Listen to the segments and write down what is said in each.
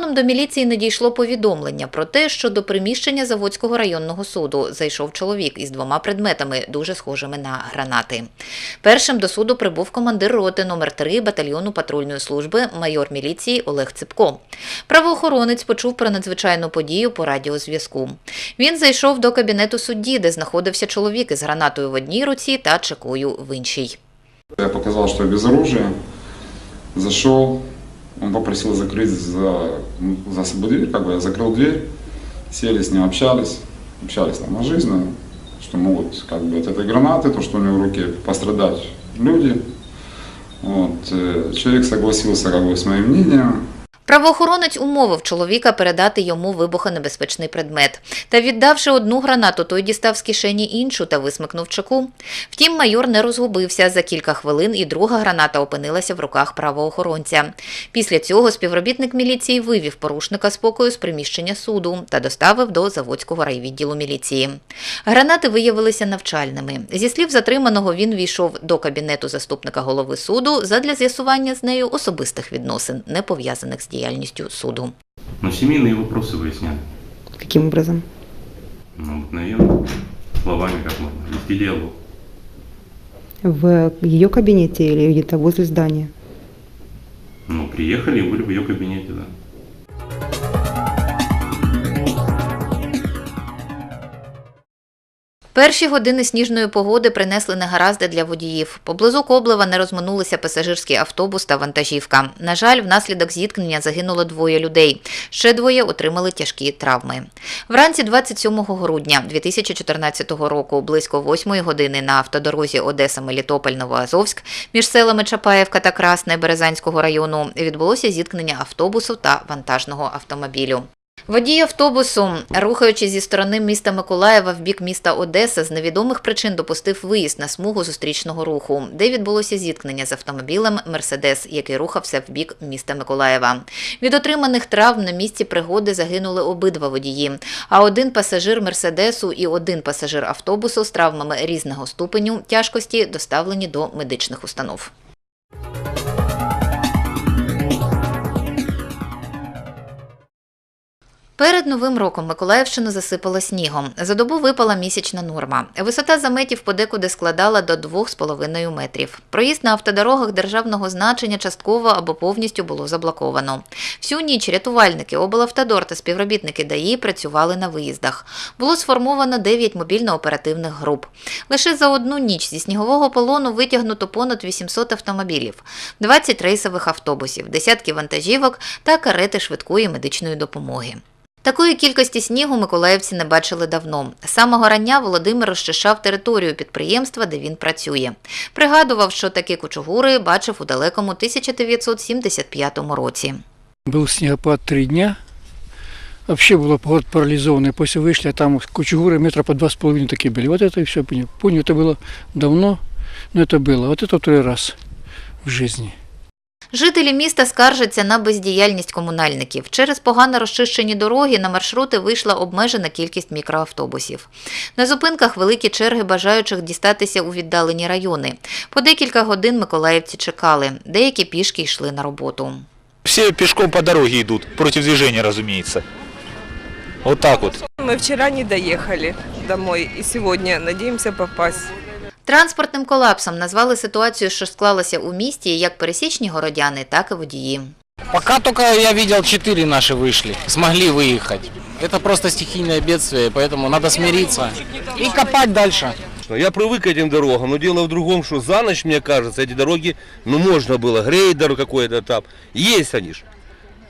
Телефоном до міліції надійшло повідомлення про те, що до приміщення Заводського районного суду зайшов чоловік із двома предметами, дуже схожими на гранати. Першим до суду прибув командир роти номер 3 батальйону патрульної служби майор міліції Олег Ципко. Правоохоронець почув про надзвичайну подію по радіозв'язку. Він зайшов до кабінету судді, де знаходився чоловік із гранатою в одній руці та чекою в іншій. Я показал, что я без оружия. Зашел, он попросил закрыть за, за собой дверь, как бы я закрыл дверь, сели с ним, общались, общались там о жизни, что могут как бы от этой гранаты, то, что у него в руке, пострадать люди. Вот. э, Человек согласился как бы с моим мнением, Правоохоронець умовив чоловіка передати йому вибухонебезпечний предмет. Та віддавши одну гранату, той дістав з кишені іншу та висмикнув чеку. Втім, майор не розгубився. За кілька хвилин і друга граната опинилася в руках правоохоронця. Після цього співробітник міліції вивів порушника спокою з приміщення суду та доставив до Заводського райвідділу міліції. Гранати виявилися навчальними. Зі слів затриманого, він війшов до кабінету заступника голови суду задля з'ясування з нею особистих відносин, не пов'язаних з діяльністю суду. Но семейные вопросы выясняли. Каким образом? Ну, обыкновенно. Словами как можно. Вести диалог. В ее кабинете или где-то возле здания? Ну, приехали и были в ее кабинете, да. Перші години сніжної погоди принесли негаразди для водіїв. Поблизу Коблева не розминулися пасажирський автобус та вантажівка. На жаль, внаслідок зіткнення загинуло двоє людей. Ще двоє отримали тяжкі травми. Вранці 27 грудня 2014 року, близько 8 години на автодорозі Одеса-Мелітополь-Новоазовськ між селами Чапаєвка та Красне Березанського району відбулося зіткнення автобусу та вантажного автомобілю. Водій автобусу, рухаючись зі сторони міста Миколаєва в бік міста Одеса, з невідомих причин допустив виїзд на смугу зустрічного руху, де відбулося зіткнення з автомобілем Мерседес, який рухався в бік міста Миколаєва. Від отриманих травм на місці пригоди загинули обидва водії. А один пасажир Мерседесу і один пасажир автобусу з травмами різного ступеню тяжкості доставлені до медичних установ. Перед новим роком Миколаївщину засипало снігом. За добу випала місячна норма. Висота заметів подекуди складала до 2,5 метрів. Проїзд на автодорогах державного значення частково або повністю було заблоковано. Всю ніч рятувальники, облавтодор та співробітники ДАІ працювали на виїздах. Було сформовано 9 мобільно-оперативних груп. Лише за одну ніч зі снігового полону витягнуто понад 800 автомобілів, 20 рейсових автобусів, десятки вантажівок та карети швидкої медичної допомоги. Такої кількості снігу миколаївці не бачили давно. З самого рання Володимир розчищав територію підприємства, де він працює. Пригадував, що такі кучугури бачив у далекому 1975 році. Был снегопад три дня. Вообще был город парализованный. После вышли, а там кучугуры метра по два с половиной такие были. Вот это и все понял. Понял, это было давно, но это было. Вот это второй раз в жизни. Жителі міста скаржаться на бездіяльність комунальників. Через погано розчищені дороги на маршрути вийшла обмежена кількість мікроавтобусів. На зупинках великі черги бажаючих дістатися у віддалені райони. По декілька годин миколаївці чекали, деякі пішки йшли на роботу. Все пешком по дороге идут, против движения, разумеется. Вот так вот. Мы вчера не доехали домой и сегодня надеемся попасть. Транспортним колапсом назвали ситуацію, що склалася у місті, як пересічні городяни, так і водії. Пока только я видел, четыре наши вышли, смогли выехать. Это просто стихийное бедствие, поэтому надо смириться и копать дальше. Я привык к этим дорогам, но дело в другом, что за ночь, мне кажется, эти дороги, ну, можно было, грейдер какой-то там. Есть они ж,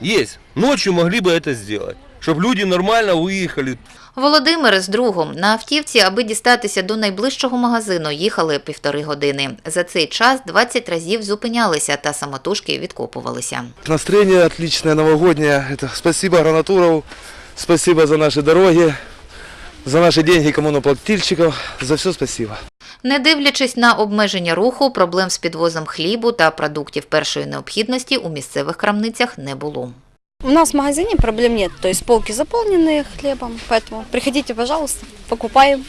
есть. Ночью могли бы это сделать, чтобы люди нормально выехали. Володимир з другом на автівці, аби дістатися до найближчого магазину, їхали півтори години. За цей час 20 разів зупинялися та самотужки відкопувалися. Настроение отличное, новогоднее. Это спасибо Гранатурову, спасибо за наши дороги, за наши деньги коммуноплательщиков, за все спасибо. Не дивлячись на обмеження руху, проблем з підвозом хлібу та продуктів першої необхідності у місцевих крамницях не було. У нас в магазине проблем нет, то есть полки заполнены хлебом, поэтому приходите, пожалуйста, покупаем.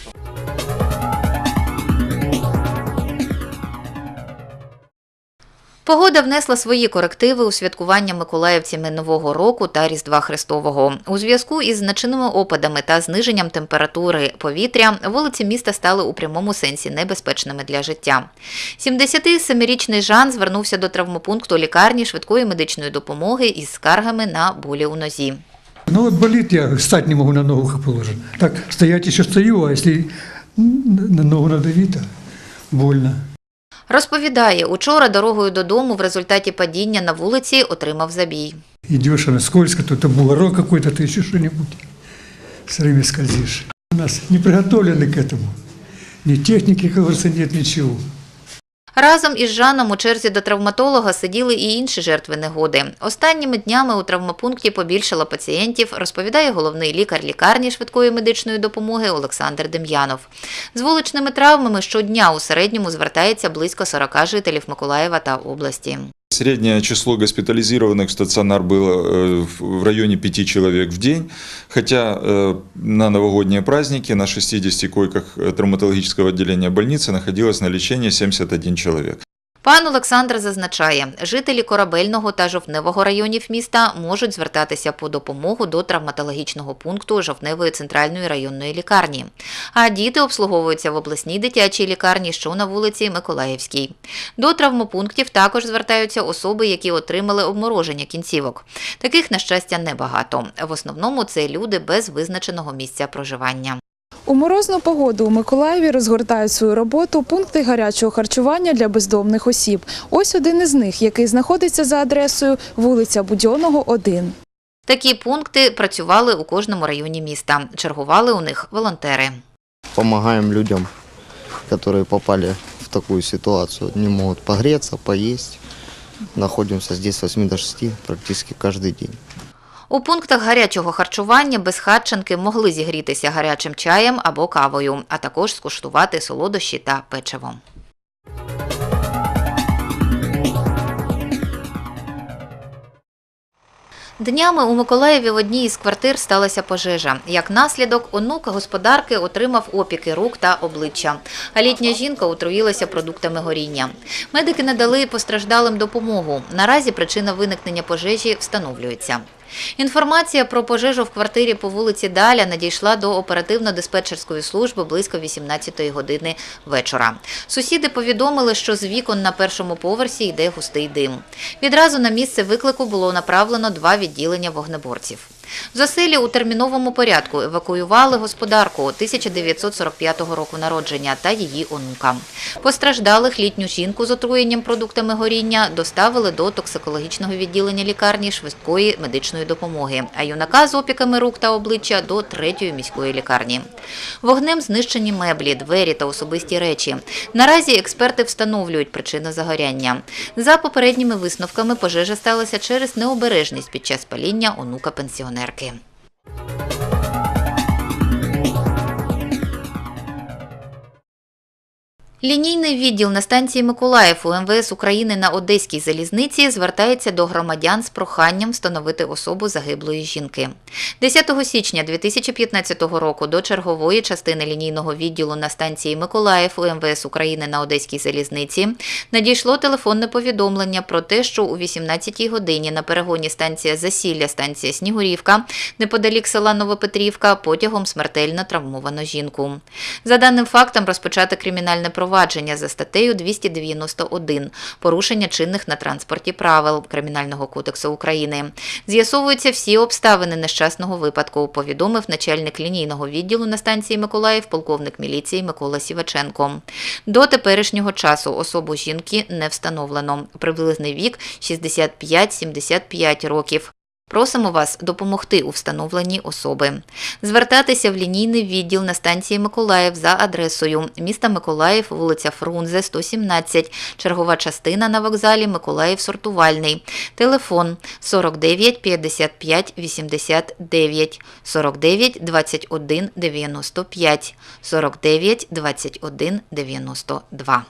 Погода внесла свої корективи у святкування миколаївцями Нового року та Різдва Христового. У зв'язку із значними опадами та зниженням температури повітря вулиці міста стали у прямому сенсі небезпечними для життя. 77-річний Жан звернувся до травмопункту лікарні швидкої медичної допомоги із скаргами на болі у нозі. Ну вот болит, я встать не могу на ногу как. Так, стоять еще стою, а если на ногу надавить, то больно. Розповідає, учора дорогою додому в результаті падіння на вулиці отримав забій. Идешь, она скользко, тут бугорок какой-то, ты еще что-нибудь. Все время скользишь. У нас не приготовлены к этому. Ни техники, как говорится, нет ничего. Разом із Жаном у черзі до травматолога сиділи і інші жертви негоди. Останніми днями у травмопункті побільшало пацієнтів, розповідає головний лікар лікарні швидкої медичної допомоги Олександр Дем'янов. З вуличними травмами щодня у середньому звертається близько 40 жителів Миколаєва та області. Среднее число госпитализированных в стационар было э, в в районе 5 человек в день, хотя э, на новогодние праздники на 60 койках э, травматологического отделения больницы находилось на лечении 71 человек. Пан Олександр зазначає, жителі Корабельного та Жовтневого районів міста можуть звертатися по допомогу до травматологічного пункту Жовтневої центральної районної лікарні. А діти обслуговуються в обласній дитячій лікарні, що на вулиці Миколаївській. До травмопунктів також звертаються особи, які отримали обмороження кінцівок. Таких, на щастя, небагато. В основному це люди без визначеного місця проживання. У морозну погоду у Миколаєві розгортають свою роботу пункти гарячого харчування для бездомних осіб. Ось один із них, який знаходиться за адресою вулиця Будьонного, 1. Такі пункти працювали у кожному районі міста. Чергували у них волонтери. помогаем людям, которые попали в такую ситуацию, не могут погреться, поесть. Находимся здесь с 8 до 6 практически каждый день. У пунктах гарячого харчування безхатченки могли зігрітися гарячим чаєм або кавою, а також скуштувати солодощі та печиво. Днями у Миколаєві в одній із квартир сталася пожежа. Як наслідок, онук господарки отримав опіки рук та обличчя. А літня жінка отруїлася продуктами горіння. Медики надали постраждалим допомогу. Наразі причина виникнення пожежі встановлюється. Інформація про пожежу в квартирі по вулиці Даля надійшла до оперативно-диспетчерської служби близько 18-ї години вечора. Сусіди повідомили, що з вікон на першому поверсі йде густий дим. Відразу на місце виклику було направлено два відділення вогнеборців. З оселі у терміновому порядку евакуювали господарку 1945 року народження та її онука. Постраждалих літню жінку з отруєнням продуктами горіння доставили до токсикологічного відділення лікарні швидкої медичної допомоги, а юнака з опіками рук та обличчя до третьої міської лікарні. Вогнем знищені меблі, двері та особисті речі. Наразі експерти встановлюють причину загоряння. За попередніми висновками пожежа сталася через необережність під час паління онука Merkel. Лінійний відділ на станції Миколаїв у МВС України на Одеській залізниці звертається до громадян з проханням встановити особу загиблої жінки. 10 січня 2015 року до чергової частини лінійного відділу на станції Миколаїв у МВС України на Одеській залізниці надійшло телефонне повідомлення про те, що у 18-й годині на перегоні станція Засілля, станція Снігурівка, неподалік села Новопетрівка, потягом смертельно травмовано жінку. За даним фактом розпочати кримінальне провадження за статтею 291 порушення чинних на транспорті правил Кримінального кодексу України. З'ясовуються всі обставини нещасного випадку, повідомив начальник лінійного відділу на станції Миколаїв, полковник міліції Микола Сіваченко. До теперішнього часу особу жінки не встановлено. Приблизний вік 65-75 років. Просимо вас допомогти у встановленні особи. Звертатися в лінійний відділ на станції Миколаїв за адресою міста Миколаїв, вулиця Фрунзе, 117, чергова частина на вокзалі Миколаїв Сортувальний. Телефон 49 55 89 49 21 95 49 21 92.